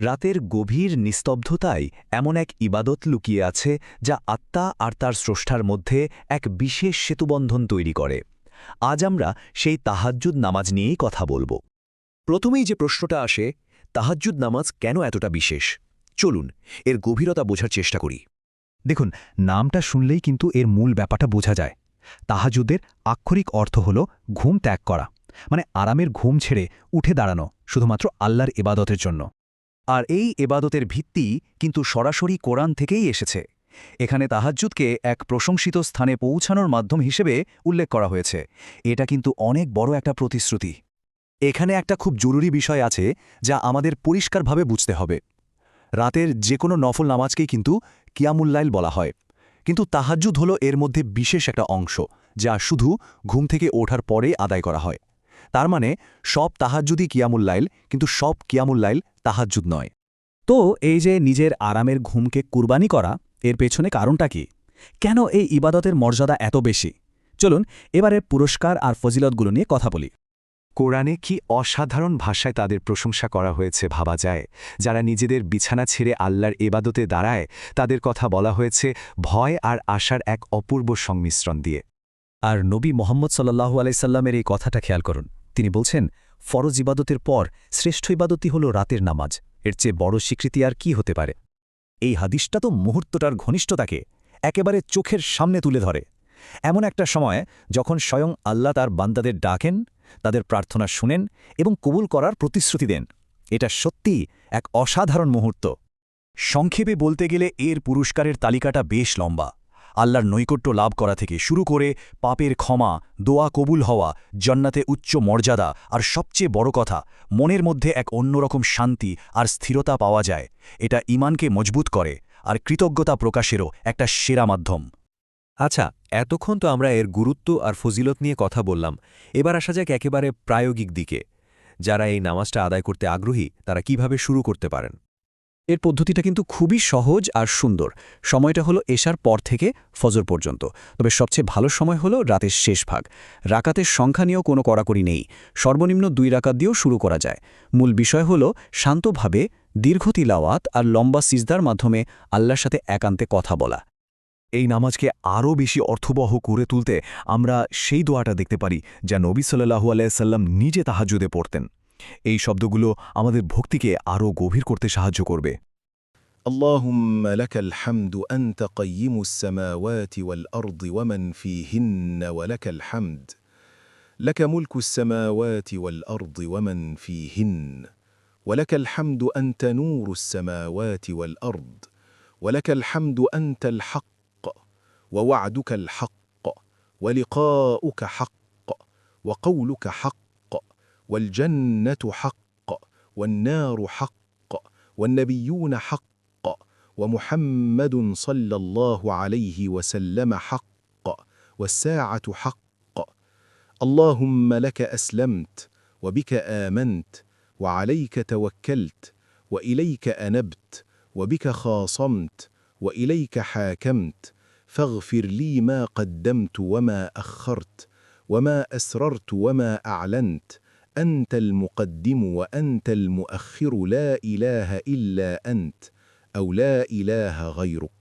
রাতের গভীর নিস্তব্ধতায় এমন এক ইবাদত লুকিয়ে আছে যা আত্মা আর তার স্রষ্টার মধ্যে এক বিশেষ সেতুবন্ধন তৈরি করে। আজ আমরা সেই তাহাজ্জুদ নামাজ নিয়েই কথা বলব। প্রথমেই যে প্রশ্নটা আসে, তাহাজ্জুদ নামাজ কেন এতটা বিশেষ? চলুন, এর গভীরতা বোঝার চেষ্টা করি। দেখুন, নামটা শুনলেই কিন্তু এর মূল ব্যাপারটা বোঝা যায়। তাহাজুদের আক্ষরিক অর্থ হল ঘুম ত্যাগ করা মানে আরামের ঘুম ছেড়ে উঠে দাঁড়ানো, শুধুমাত্র আল্লাহর ইবাদতের জন্য। আর এই এবাদতের ভিত্তি কিন্তু সরাসরি কোরআন থেকেই এসেছে। এখানে তাহাজ্জুদকে এক প্রশংসিত স্থানে পৌঁছানোর মাধ্যম হিসেবে উল্লেখ করা হয়েছে। এটা কিন্তু অনেক বড় একটা প্রতিশ্রুতি। এখানে একটা খুব জরুরি বিষয় আছে যা আমাদের পরিষ্কারভাবে বুঝতে হবে। রাতের যে কোনো নফল নামাজকেই কিন্তু কিয়ামুল্লাইল বলা হয়। কিন্তু তাহাজ্জুদ হল এর মধ্যে বিশেষ একটা অংশ, যা শুধু ঘুম থেকে ওঠার পরে আদায় করা হয়। তার মানে সব তাহাজ্জুদই কিয়ামুল্লাইল কিন্তু সব কিয়ামুল্লাইল তাহাজ্জুদ নয়। তো এই যে নিজের আরামের ঘুমকে কুরবানি করা এর পেছনে কারণটা কি? কেন এই ইবাদতের মর্যাদা এত বেশি? চলুন এবারে পুরস্কার আর ফজিলতগুলো নিয়ে কথা বলি। কোরআনে কি অসাধারণ ভাষায় তাদের প্রশংসা করা হয়েছে ভাবা যায়? যারা নিজেদের বিছানা ছেড়ে আল্লাহর এবাদতে দাঁড়ায় তাদের কথা বলা হয়েছে ভয় আর আশার এক অপূর্ব সংমিশ্রণ দিয়ে। আর নবী মোহাম্মদ সাল্লাহু আলাইসাল্লামের এই কথাটা খেয়াল করুন। তিনি বলছেন, ফরজ ইবাদতের পর শ্রেষ্ঠ ইবাদতই হল রাতের নামাজ। এর চেয়ে বড় স্বীকৃতি আর কি হতে পারে? এই হাদিসটা তো মুহূর্তটার ঘনিষ্ঠতাকে একেবারে চোখের সামনে তুলে ধরে। এমন একটা সময় যখন স্বয়ং আল্লাহ তার বান্দাদের ডাকেন, তাদের প্রার্থনা শুনেন এবং কবুল করার প্রতিশ্রুতি দেন। এটা সত্যিই এক অসাধারণ মুহূর্ত। সংক্ষেপে বলতে গেলে এর পুরস্কারের তালিকাটা বেশ লম্বা। আল্লাহর নৈকট্য লাভ করা থেকে শুরু করে পাপের ক্ষমা, দোয়া কবুল হওয়া, জন্নাতে উচ্চ মর্যাদা আর সবচেয়ে বড় কথা, মনের মধ্যে এক অন্যরকম শান্তি আর স্থিরতা পাওয়া যায়। এটা ইমানকে মজবুত করে আর কৃতজ্ঞতা প্রকাশেরও একটা সেরা মাধ্যম। আচ্ছা এতক্ষণ তো আমরা এর গুরুত্ব আর ফজিলত নিয়ে কথা বললাম। এবার আসা যাক একেবারে প্রায়োগিক দিকে। যারা এই নামাজটা আদায় করতে আগ্রহী, তারা কীভাবে শুরু করতে পারেন? এর পদ্ধতিটা কিন্তু খুবই সহজ আর সুন্দর। সময়টা হলো এশার পর থেকে ফজর পর্যন্ত। তবে সবচেয়ে ভালো সময় হলো রাতের শেষ ভাগ। রাকাতের সংখ্যা নিয়েও কোনো কড়াকড়ি নেই। সর্বনিম্ন দুই রাকাত দিয়েও শুরু করা যায়। মূল বিষয় হলো শান্তভাবে দীর্ঘ তিলাওয়াত আর লম্বা সিজদার মাধ্যমে আল্লাহর সাথে একান্তে কথা বলা। এই নামাজকে আরও বেশি অর্থবহ করে তুলতে আমরা সেই দোয়াটা দেখতে পারি, যা নবী সাল্লাহু আলাইসাল্লাম নিজে তাহাজুদে পড়তেন। এই শব্দগুলো আমাদের ভক্তিকে আরও গভীর করতে সাহায্য করবে اللهم لك الحمد أنت قيم السماوات والأرض ومن فيهن ولك الحمد لك ملك السماوات والأرض ومن فيهن ولك الحمد أنت نور السماوات والأرض ولك الحمد أنت الحق ووعدك الحق ولقاؤك حق وقولك حق والجنة حق والنار حق والنبيون حق ومحمد صلى الله عليه وسلم حق والساعة حق. اللهم لك أسلمت وبك آمنت وعليك توكلت وإليك أنبت وبك خاصمت وإليك حاكمت. فاغفر لي ما قدمت وما أخرت وما أسررت وما أعلنت. أنت المقدم وأنت المؤخر لا إله إلا أنت أو لا إله غيرك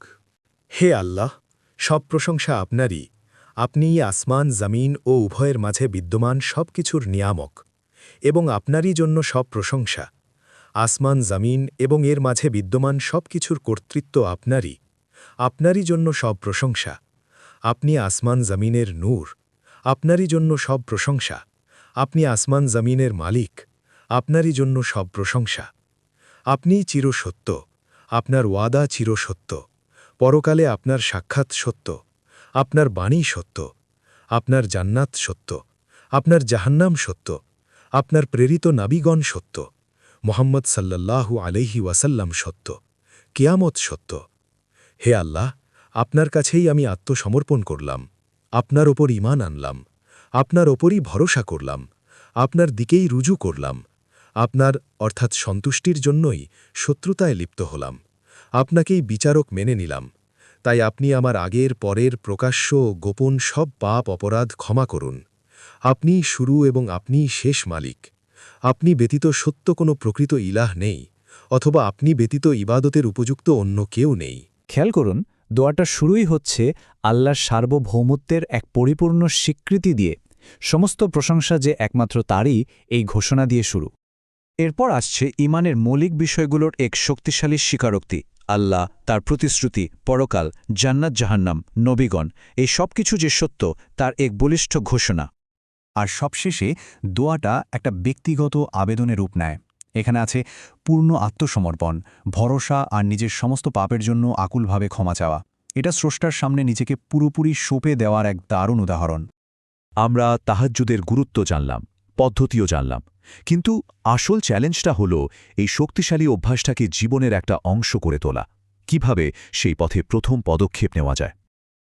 হে আল্লাহ সব প্রশংসা আপনারই আপনি আসমান জমিন ও উভয়ের মাঝে বিদ্যমান সব কিছুর নিয়ামক এবং আপনারই জন্য সব প্রশংসা আসমান জমিন এবং এর মাঝে বিদ্যমান সব কিছুর কর্তৃত্ব আপনারই আপনারই জন্য সব প্রশংসা আপনি আসমান জমিনের নূর আপনারই জন্য সব প্রশংসা আপনি আসমান জমিনের মালিক, আপনারই জন্য সব প্রশংসা। আপনিই চিরসত্য, আপনার ওয়াদা চিরসত্য, পরকালে আপনার সাক্ষাৎ সত্য, আপনার বাণী সত্য, আপনার জান্নাত সত্য, আপনার জাহান্নাম সত্য, আপনার প্রেরিত নাবিগণ সত্য, মোহাম্মদ সাল্লাল্লাহু আলহি ওয়াসাল্লাম সত্য, কেয়ামত সত্য। হে আল্লাহ, আপনার কাছেই আমি আত্মসমর্পণ করলাম, আপনার ওপর ইমান আনলাম। আপনার ওপরই ভরসা করলাম, আপনার দিকেই রুজু করলাম, আপনার, অর্থাৎ সন্তুষ্টির জন্যই শত্রুতায় লিপ্ত হলাম, আপনাকেই বিচারক মেনে নিলাম, তাই আপনি আমার আগের, পরের প্রকাশ্য, গোপন সব পাপ অপরাধ ক্ষমা করুন, আপনিই শুরু এবং আপনিই শেষ মালিক, আপনি ব্যতীত সত্য কোনো প্রকৃত ইলাহ নেই, অথবা আপনি ব্যতীত ইবাদতের উপযুক্ত অন্য কেউ নেই। খেয়াল করুন, দোয়াটা শুরুই হচ্ছে আল্লাহর সার্বভৌমত্বের এক পরিপূর্ণ স্বীকৃতি দিয়ে। সমস্ত প্রশংসা যে একমাত্র তারই এই ঘোষণা দিয়ে শুরু। এরপর আসছে ইমানের মৌলিক বিষয়গুলোর এক শক্তিশালী স্বীকারোক্তি, আল্লাহ, তার প্রতিশ্রুতি, পরকাল, জান্নাত, জাহান্নাম, নবীগণ, এই সব কিছু যে সত্য, তার এক বলিষ্ঠ ঘোষণা। আর সবশেষে দোয়াটা একটা ব্যক্তিগত আবেদনের রূপ নেয়। এখানে আছে, পূর্ণ আত্মসমর্পণ, ভরসা আর নিজের সমস্ত পাপের জন্য আকুলভাবে ক্ষমা চাওয়া। এটা স্রষ্টার সামনে নিজেকে পুরোপুরি সোপে দেওয়ার এক দারুণ উদাহরণ। আমরা তাহাজ্জুদের গুরুত্ব জানলাম, পদ্ধতিও জানলাম। কিন্তু আসল চ্যালেঞ্জটা হল এই শক্তিশালী অভ্যাসটাকে জীবনের একটা অংশ করে তোলা। কীভাবে সেই পথে প্রথম পদক্ষেপ নেওয়া যায়?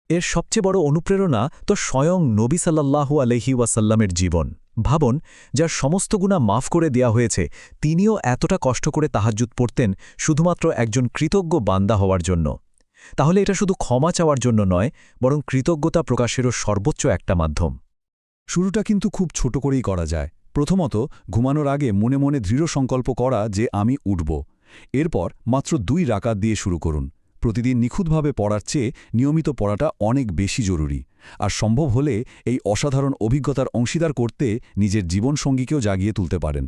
এর সবচেয়ে বড় অনুপ্রেরণা তো স্বয়ং নবী সাল্লাল্লাহু আলহি ওয়াসাল্লামের জীবন। ভাবন, যার সমস্ত গুণা মাফ করে দেয়া হয়েছে, তিনিও এতটা কষ্ট করে তাহাজ্জুদ পড়তেন শুধুমাত্র একজন কৃতজ্ঞ বান্দা হওয়ার জন্য। তাহলে এটা শুধু ক্ষমা চাওয়ার জন্য নয়, বরং কৃতজ্ঞতা প্রকাশেরও সর্বোচ্চ একটা মাধ্যম। শুরুটা কিন্তু খুব ছোট করেই করা যায়। প্রথমত, ঘুমানোর আগে মনে মনে দৃঢ় সংকল্প করা যে আমি উঠব। এরপর মাত্র দুই রাকাত দিয়ে শুরু করুন। প্রতিদিন নিখুঁতভাবে পড়ার চেয়ে নিয়মিত পড়াটা অনেক বেশি জরুরি। আর সম্ভব হলে এই অসাধারণ অভিজ্ঞতার অংশীদার করতে নিজের জীবনসঙ্গীকেও জাগিয়ে তুলতে পারেন।